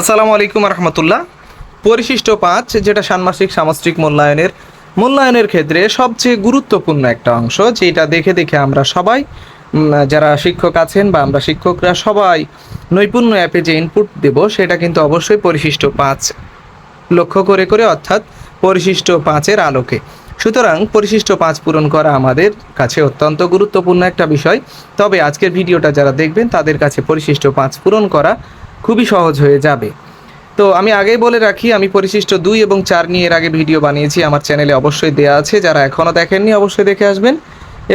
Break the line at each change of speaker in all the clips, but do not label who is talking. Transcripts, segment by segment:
আসসালামু আলাইকুম রহমতুল্লাহ। পরিশিষ্ট পাঁচ, যেটা ষান্মাসিক সামষ্টিক মূল্যায়নের মূল্যায়নের ক্ষেত্রে সবচেয়ে গুরুত্বপূর্ণ একটা অংশ, যেটা দেখে দেখে আমরা সবাই যারা শিক্ষক আছেন বা আমরা শিক্ষকরা সবাই নৈপুণ্য অ্যাপে যে ইনপুট দেব, সেটা কিন্তু অবশ্যই পরিশিষ্ট পাঁচ। লক্ষ্য করে করে, অর্থাৎ পরিশিষ্ট পাঁচের আলোকে। সুতরাং পরিশিষ্ট পাঁচ পূরণ করা আমাদের কাছে অত্যন্ত গুরুত্বপূর্ণ একটা বিষয়। তবে আজকের ভিডিওটা যারা দেখবেন, তাদের কাছে পরিশিষ্ট পাঁচ পূরণ করা খুবই সহজ হয়ে যাবে। তো আমি আগেই বলে রাখি, আমি পরিশিষ্ট দুই এবং চার নিয়ে এর আগে ভিডিও বানিয়েছি, আমার চ্যানেলে অবশ্যই দেয়া আছে, যারা এখনও দেখেননি অবশ্যই দেখে আসবেন।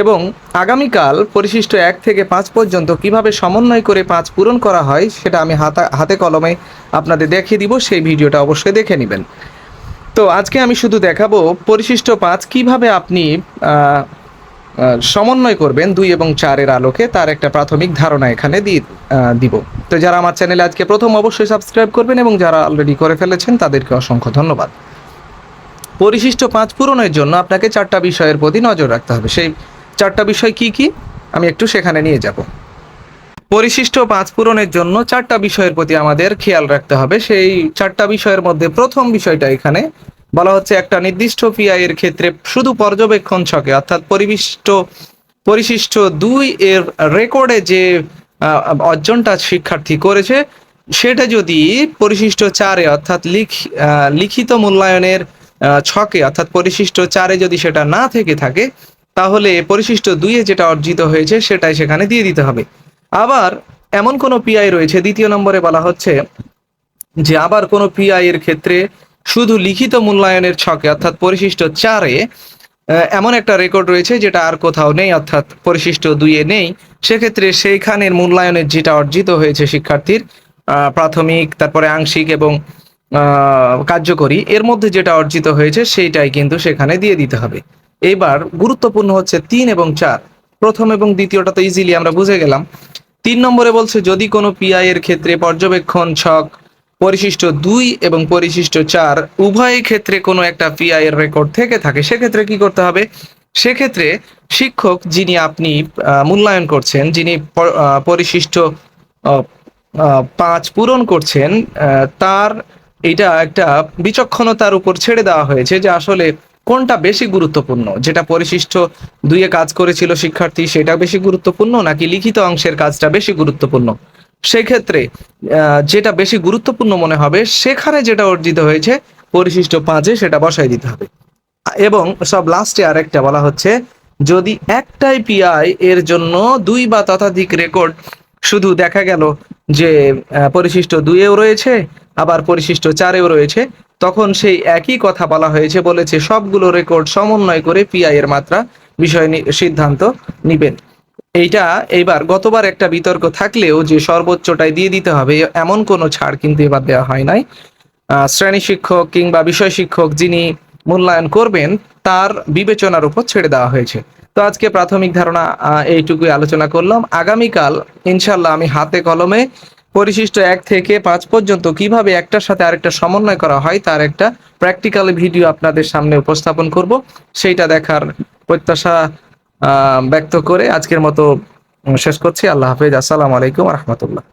এবং আগামীকাল পরিশিষ্ট এক থেকে পাঁচ পর্যন্ত কীভাবে সমন্বয় করে পাঁচ পূরণ করা হয়, সেটা আমি হাতা, হাতে কলমে আপনাদের দেখিয়ে দিব, সেই ভিডিওটা অবশ্যই দেখে নেবেন। তো আজকে আমি শুধু দেখাবো পরিশিষ্ট পাঁচ কীভাবে আপনি সমন্বয় করবেন দুই এবং চারের আলোকে, তার একটা প্রাথমিক ধারণা এখানে দিয়ে দিব। তো যারা আমার চ্যানেলে আজকে প্রথম অবশ্যই সাবস্ক্রাইব করবেন এবং যারা অলরেডি করে ফেলেছেন, তাদেরকে অসংখ্য ধন্যবাদ। পরিশিষ্ট পাঁচ পূরণের জন্য আপনাকে চারটা বিষয়ের প্রতি নজর রাখতে হবে। সেই চারটা বিষয় কি কি? আমি একটু সেখানে নিয়ে যাব। পরিশিষ্ট পাঁচ পূরণের জন্য চারটা বিষয়ের প্রতি আমাদের খেয়াল রাখতে হবে। সেই চারটা বিষয়ের মধ্যে প্রথম বিষয়টা এখানে বলা হচ্ছে, একটা নির্দিষ্ট পিআই এর ক্ষেত্রে শুধু পর্যবেক্ষণ ছকে, অর্থাৎ পরিবিষ্ট, পরিশিষ্ট দুই এর রেকর্ডে যে অর্জনটা শিক্ষার্থী করেছে। সেটা যদি পরিশিষ্ট চারে অর্থাৎ লিখিত মূল্যায়নের ছকে অর্থাৎ পরিশিষ্ট চারে যদি সেটা না থেকে থাকে, তাহলে পরিশিষ্ট দুইয়ে যেটা অর্জিত হয়েছে সেটাই সেখানে দিয়ে দিতে হবে। আবার এমন কোনো পিআই রয়েছে, দ্বিতীয় নম্বরে বলা হচ্ছে যে আবার কোনো পিআই এর ক্ষেত্রে শুধু লিখিত মূল্যায়নের ছকে অর্থাৎ পরিশিষ্ট চারে এমন একটা রেকর্ড রয়েছে যেটা আর কোথাও নেই, অর্থাৎ পরিশিষ্ট দুইয়ে নেই। সেক্ষেত্রে সেইখানের মূল্যায়নের যেটা অর্জিত হয়েছে শিক্ষার্থীর প্রাথমিক, তারপরে আংশিক এবং কার্যকরী, এর মধ্যে যেটা অর্জিত হয়েছে সেইটাই কিন্তু সেখানে দিয়ে দিতে হবে। এবার গুরুত্বপূর্ণ হচ্ছে তিন এবং চার। প্রথম এবং দ্বিতীয়টা তো ইজিলি আমরা বুঝে গেলাম। তিন নম্বরে বলছে, যদি কোনো পিআই এর ক্ষেত্রে পর্যবেক্ষণ ছক পরিশিষ্ট দুই এবং পরিশিষ্ট চার, উভয় ক্ষেত্রে কোনো একটা পিআই এর রেকর্ড থেকে থাকে। সেক্ষেত্রে কি করতে হবে? সেক্ষেত্রে শিক্ষক যিনি আপনি মূল্যায়ন করছেন, যিনি পরিশিষ্ট পাঁচ পূরণ করছেন তার এটা একটা বিচক্ষণতার উপর ছেড়ে দেওয়া হয়েছে যে আসলে কোনটা বেশি গুরুত্বপূর্ণ। যেটা পরিশিষ্ট দুইয়ে কাজ করেছিল শিক্ষার্থী, সেটা বেশি গুরুত্বপূর্ণ নাকি লিখিত অংশের কাজটা বেশি গুরুত্বপূর্ণ? সেক্ষেত্রে যেটা বেশি গুরুত্বপূর্ণ মনে হবে, সেখানে যেটা অর্জিত হয়েছে, পরিশিষ্ট পাঁচে সেটা বসাই দিতে হবে। এবং সব লাস্টে আরেকটা বলা হচ্ছে, যদি একটাই পিআই এর জন্য দুই বা ততাধিক রেকর্ড শুধু দেখা গেল যে পরিশিষ্ট দুইয়েও রয়েছে, আবার পরিশিষ্ট চারেও রয়েছে, তখন সেই একই কথা বলা হয়েছে, বলেছে সবগুলো রেকর্ড সমন্বয় করে পিআই এর মাত্রা বিষয় সিদ্ধান্ত নিবেন। এইটা এইবার গতবার একটা বিতর্ক থাকলেও যে সর্বোচ্চটাই দিয়ে দিতে হবে, এমন কোনো ছাড় কিন্তু এবার দেওয়া হয় নাই। শ্রেণি শিক্ষক কিংবা বিষয় শিক্ষক যিনি মূল্যায়ন করবেন, তার বিবেচনার উপর ছেড়ে দেওয়া হয়েছে। তো আজকে প্রাথমিক ধারণা এইটুকুই আলোচনা করলাম। আগামীকাল ইনশাল্লাহ আমি হাতে কলমে পরিশিষ্ট এক থেকে পাঁচ পর্যন্ত কীভাবে একটার সাথে আরেকটা সমন্বয় করা হয়, তার একটা প্র্যাকটিক্যাল ভিডিও আপনাদের সামনে উপস্থাপন করব। সেইটা দেখার প্রত্যাশা ব্যক্ত করে আজকের মতো শেষ করছি। আল্লাহ হাফিজ। আসসালামু আলাইকুম রহমতুল্লাহ।